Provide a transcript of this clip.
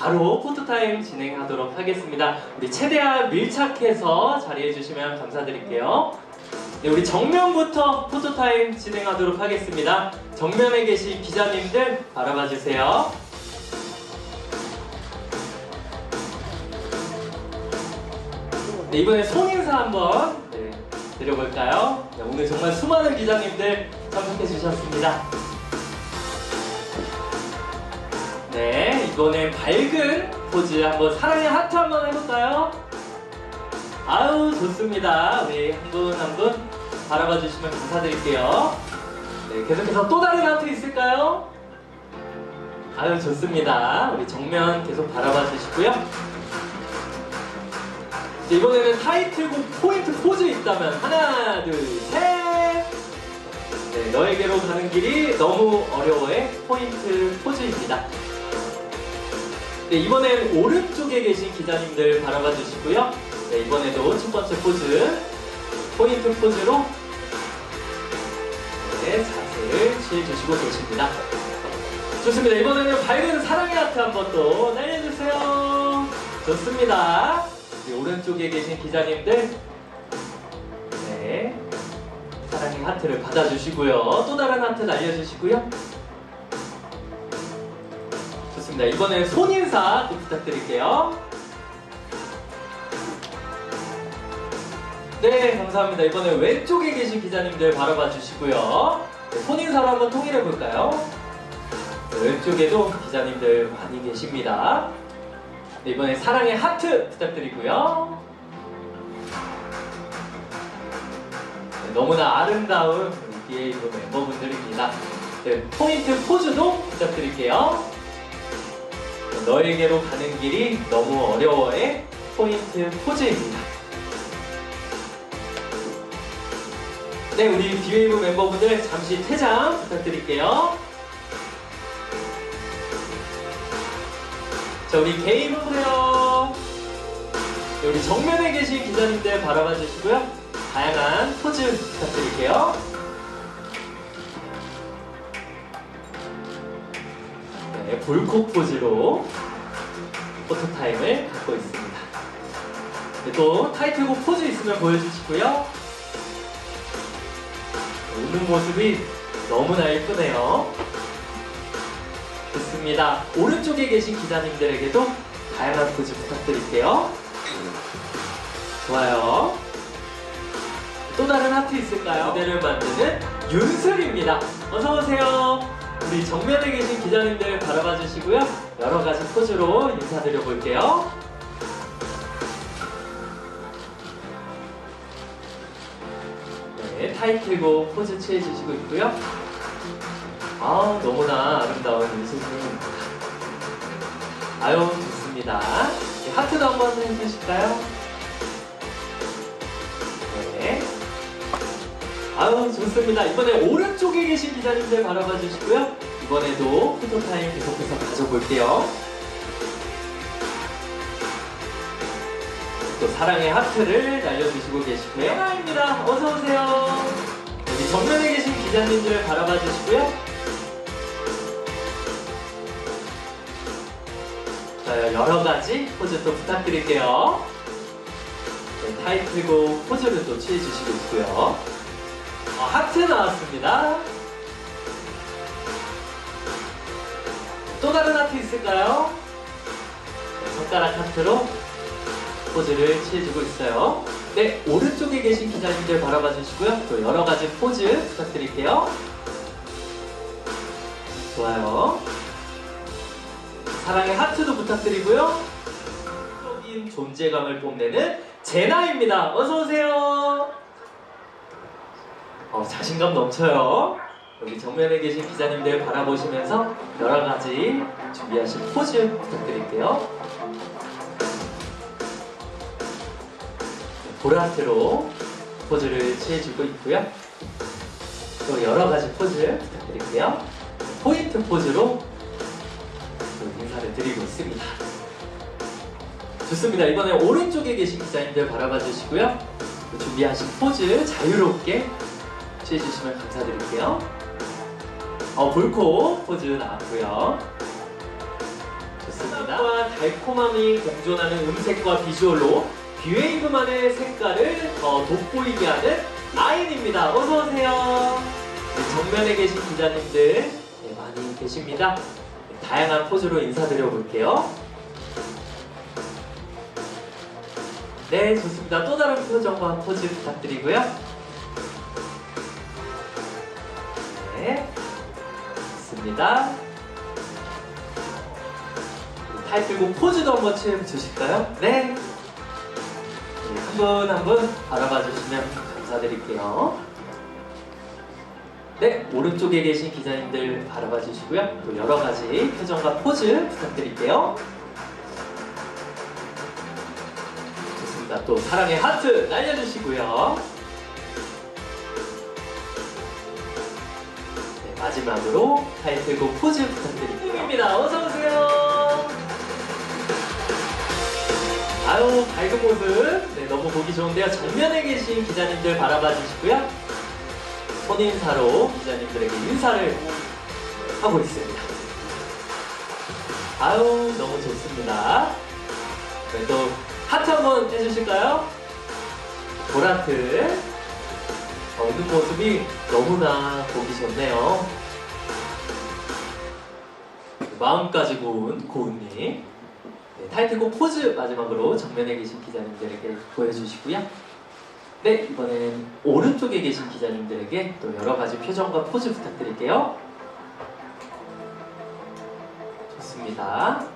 바로 포토타임 진행하도록 하겠습니다. 우리 최대한 밀착해서 자리해 주시면 감사드릴게요. 네, 우리 정면부터 포토타임 진행하도록 하겠습니다. 정면에 계신 기자님들 바라봐 주세요. 네, 이번에 손인사 한번 네, 드려볼까요? 네, 오늘 정말 수많은 기자님들 참석해 주셨습니다. 네, 이번엔 밝은 포즈 한번 사랑의 하트 한번 해볼까요? 아유, 좋습니다. 우리 한 분 한 분 바라봐 주시면 감사드릴게요. 네, 계속해서 또 다른 하트 있을까요? 아유, 좋습니다. 우리 정면 계속 바라봐 주시고요. 네, 이번에는 타이틀곡 포인트 포즈 있다면 하나, 둘, 셋! 네, 너에게로 가는 길이 너무 어려워의 포인트 포즈입니다. 네, 이번엔 오른쪽에 계신 기자님들 바라봐 주시고요. 네, 이번에도 첫 번째 포즈, 포인트 포즈로 네, 자세를 취해 주시고 계십니다. 좋습니다. 이번에는 밝은 사랑의 하트 한번 또 날려주세요. 좋습니다. 네, 오른쪽에 계신 기자님들, 네, 사랑의 하트를 받아주시고요. 또 다른 하트 날려주시고요. 좋습니다. 이번에 손인사 또 부탁드릴게요. 네, 감사합니다. 이번에 왼쪽에 계신 기자님들 바라봐 주시고요. 네, 손인사로 한번 통일해 볼까요? 네, 왼쪽에도 기자님들 많이 계십니다. 네, 이번에 사랑의 하트 부탁드리고요. 네, 너무나 아름다운 BA 멤버분들입니다. 네, 포인트 포즈도 부탁드릴게요. 너에게로 가는 길이 너무 어려워의 포인트 포즈입니다. 네, 우리 비웨이브 멤버분들 잠시 퇴장 부탁드릴게요. 자, 우리 게임 보세요. 네, 우리 정면에 계신 기자님들 바라봐 주시고요. 다양한 포즈 부탁드릴게요. 네, 볼콕 포즈로 포토타임을 갖고 있습니다. 네, 또 타이틀곡 포즈 있으면 보여주시고요. 네, 웃는 모습이 너무나 예쁘네요. 좋습니다. 오른쪽에 계신 기자님들에게도 다양한 포즈 부탁드릴게요. 좋아요. 또 다른 하트 있을까요? 무대를 만드는 윤슬입니다. 어서 오세요. 우리 정면에 계신 기자님들 바라봐 주시고요. 여러 가지 포즈로 인사드려 볼게요. 네, 타이틀곡 포즈 취해 주시고 있고요. 아, 너무나 아름다운 윤슬입니다. 아유, 좋습니다. 네, 하트도 한번 해주실까요? 좋습니다. 이번에 오른쪽에 계신 기자님들 바라봐 주시고요. 이번에도 포토타임 계속해서 가져볼게요. 또 사랑의 하트를 날려주시고 계시고요. 영아입니다. 어서 오세요. 여기 정면에 계신 기자님들 바라봐 주시고요. 자, 여러 가지 포즈 또 부탁드릴게요. 네, 타이틀곡 포즈를 또 취해 주시고 있고요. 나왔습니다. 또 다른 하트 있을까요? 네, 손가락 하트로 포즈를 취해주고 있어요. 네, 오른쪽에 계신 기자님들 바라봐 주시고요. 또 여러 가지 포즈 부탁드릴게요. 좋아요. 사랑의 하트도 부탁드리고요. 존재감을 뽐내는 제나입니다. 어서 오세요. 어, 자신감 넘쳐요. 여기 정면에 계신 기자님들 바라보시면서 여러 가지 준비하신 포즈 부탁드릴게요. 네, 보라트로 포즈를 취해주고 있고요. 또 여러 가지 포즈 부탁드릴게요. 포인트 포즈로 또 인사를 드리고 있습니다. 좋습니다. 이번에 오른쪽에 계신 기자님들 바라봐 주시고요. 또 준비하신 포즈 자유롭게 취해주시면 감사드릴게요. 어, 볼코 포즈 나왔고요. 좋습니다. 좋습니다. 달콤함이 공존하는 음색과 비주얼로 뷰웨이브만의 색깔을 더 돋보이게 하는 아인입니다. 어서 오세요. 네, 정면에 계신 기자님들 네, 많이 계십니다. 네, 다양한 포즈로 인사드려 볼게요. 네, 좋습니다. 또 다른 표정과 포즈 부탁드리고요. 네, 좋습니다. 타이틀곡 포즈도 한번 취해 주실까요? 네. 한 분 한분 바라봐 주시면 감사드릴게요. 네, 오른쪽에 계신 기자님들 바라봐 주시고요. 또 여러 가지 표정과 포즈 부탁드릴게요. 좋습니다. 또 사랑의 하트 날려주시고요. 마지막으로 타이틀곡 포즈 부탁드릴게요. 입니다. 어서 오세요. 아유 밝은 모습 네, 너무 보기 좋은데요. 정면에 계신 기자님들 바라봐 주시고요. 손인사로 기자님들에게 인사를 하고 있습니다. 아유 너무 좋습니다. 네, 또 하트 한번 해주실까요? 보라트 어, 웃는 모습이 너무나 보기 좋네요. 마음까지 고운 고운님 네, 타이틀곡 포즈 마지막으로 정면에 계신 기자님들에게 보여주시고요. 네 이번엔 오른쪽에 계신 기자님들에게 또 여러 가지 표정과 포즈 부탁드릴게요. 좋습니다.